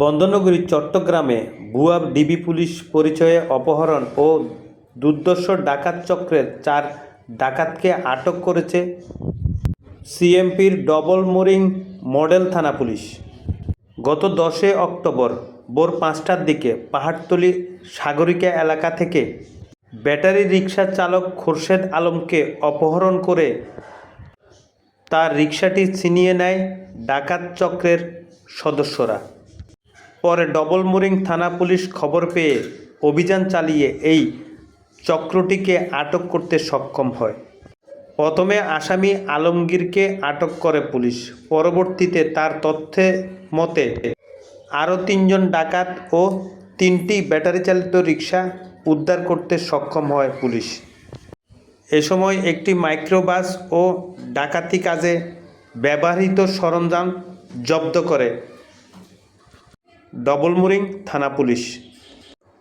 বন্দরনগরী, চট্টগ্রামে ভুয়া DB police পরিচয়ে অপহরণ ও দুর্ধর্ষ ডাকাত চক্রের চার ডাকাতকে আটক করেছে সিএমপির ডবল মোরিং মডেল থানা পুলিশ। গত দশই অক্টোবর ভোর পাঁচটার দিকে পাহাড়তলি সাগরিকা এলাকা থেকে ব্যাটারি রিক্সা চালক খোরশেদ আলমকে অপহরণ করে তার রিক্সাটি ছিনিয়ে নেয় ডাকাত চক্রের সদস্যরা। পরে ডবল মোরিং থানা পুলিশ খবর পেয়ে অভিযান চালিয়ে এই চক্রটিকে আটক করতে সক্ষম হয়। প্রথমে আসামি আলমগীরকে আটক করে পুলিশ। পরবর্তীতে তার তথ্যে মতে, আরও তিনজন ডাকাত ও তিনটি ব্যাটারি চালিত রিক্সা উদ্ধার করতে সক্ষম হয় পুলিশ। এ সময় একটি মাইক্রোবাস ও ডাকাতি কাজে ব্যবহৃত সরঞ্জাম জব্দ করে ডবলমুরিং থানা পুলিশ।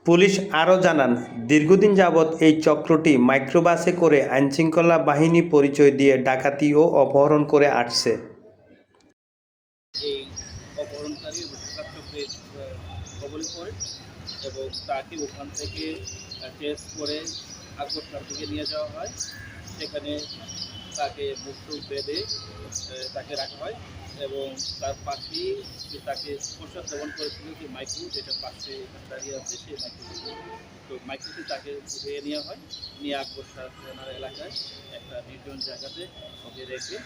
পুলিশ আরও জানান, দীর্ঘদিন যাবৎ এই চক্রটি মাইক্রোবাসে করে আইনশৃঙ্খলা বাহিনী পরিচয় দিয়ে ডাকাতি ও অপহরণ করে আসছে। তাকে মুক্ত তাকে রাখা হয়। এবং তার পাশেই যে তাকে প্রসাদ সেবন করেছিল যে মাইক্রো, যেটা পাশে দাঁড়িয়ে আছে, সেই মাইক্রো। তো মাইক্রোতে তাকে ধুয়ে নেওয়া হয়। নিয়ে আকবর থানার এলাকায় একটা নির্জন জায়গাতে ওকে রেখে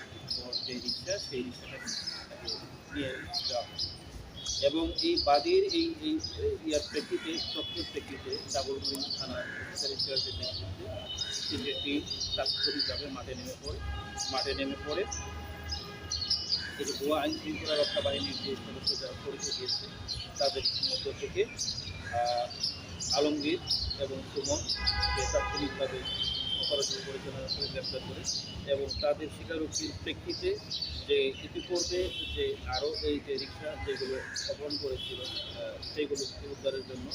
ওর যে রিক্সা, সেই রিক্সাটাকে তাকে নিয়ে যাওয়া হয়। এবং এই বাদীর এই এই ইয়ার প্রেক্ষিতে, তথ্যের প্রেক্ষিতে ডাবলমুরিং থানার অফিসার নেতৃত্বে তিনটে টিম তাৎক্ষণিকভাবে মাঠে নেমে পড়ে। মাঠে নেমে পড়ে যে গোয়া আইন শৃঙ্খলা রক্ষা বাহিনীর যে সদস্য যারা পরিচয় দিয়েছে, তাদের মধ্য থেকে আলমগীর এবং সুমনকে তাৎক্ষণিকভাবে অপারেশন পরিচালনা করে গ্রেপ্তার করে এবং তাদের স্বীকারোক্তির প্রেক্ষিতে যে ইতিপূর্বে যে আরও এই যে রিক্সা যেগুলো অপহরণ করেছিল সেইগুলো উদ্ধারের জন্য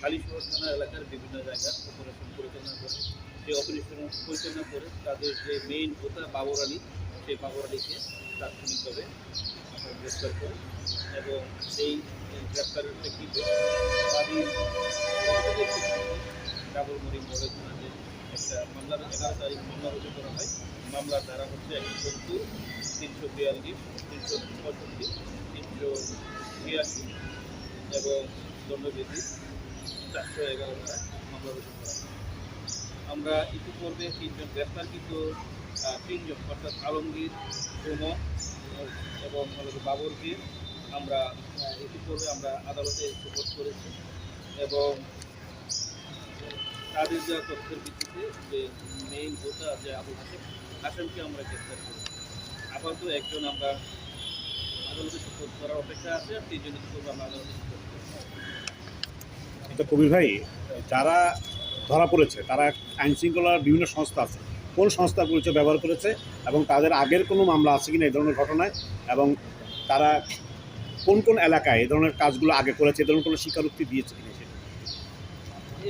কালীশহর থানা এলাকার বিভিন্ন জায়গায় অপারেশন পরিচালনা করে, সেই অপারেশন পরিচালনা করে তাদের যে মেইন হোতা বাবর আলী সেই বাবর আলীকে করে। এবং সেই গ্রেপ্তারের প্রেক্ষিতে বাদীর ডাবল মরিং থানাতে একটা মামলার এগারো তারিখ মামলা রুজু করা হয়। মামলার ধারা হচ্ছে একশো সত্তর তিনশো বিয়াল্লিশ তিনশো পঁয়ষট্টি তিনশো ছিয়াশি এবং দণ্ডবিধি চারশো এগারো ধারায় মামলা রুজু করা হয়। আমরা ইতিপূর্বে তিনজন গ্রেপ্তারকৃত আহ, তিনজন অর্থাৎ আলমগীর সুমন এবং বাবরকে আমরা ইতিপূর্বে আমরা আদালতে সুপোর্ট করেছি এবং তাদের দেওয়া তথ্যের ভিত্তিতে যে মেইন হোতা যে আবু হাসিম হাসেমকে আমরা গ্রেপ্তার করি আপাতত একজন আমরা আদালতে সুপোর্ট করার অপেক্ষা আছে আর তিনজন ইতিপূর্বে আমরা আদালতে সুপোর্ট কবির ভাই, যারা ধরা পড়েছে, তারা আইন শৃঙ্খলার বিভিন্ন সংস্থা আছে। কোন সংস্থার পরিচয় ব্যবহার করেছে এবং তাদের আগের কোনো মামলা আছে কিনা এই ধরনের ঘটনায় এবং তারা কোন কোন এলাকায় এই ধরনের কাজগুলো আগে করেছে, এই ধরনের কোনো স্বীকারোক্তি দিয়েছে কিনা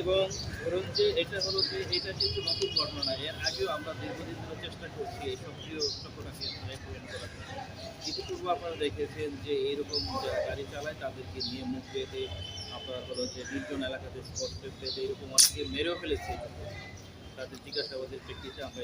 এবং ধরুন যে এটা হলো যে এটা কিন্তু নতুন ঘটনা না এর আগেও আমরা দীর্ঘদিন ধরে চেষ্টা করছি এই সক্রিয় চক্রটাকে পরিণত করার। ইতিপূর্বে আপনারা দেখেছেন যে এইরকম গাড়ি চালায় তাদেরকে নিয়ে মুখ বেঁধে আপনার হলো যে নির্জন এলাকাতে স্পট বেঁধে এরকম অনেকে মেরেও ফেলেছে তাদের জিজ্ঞাসাবাদের প্রেক্ষিতে আমরা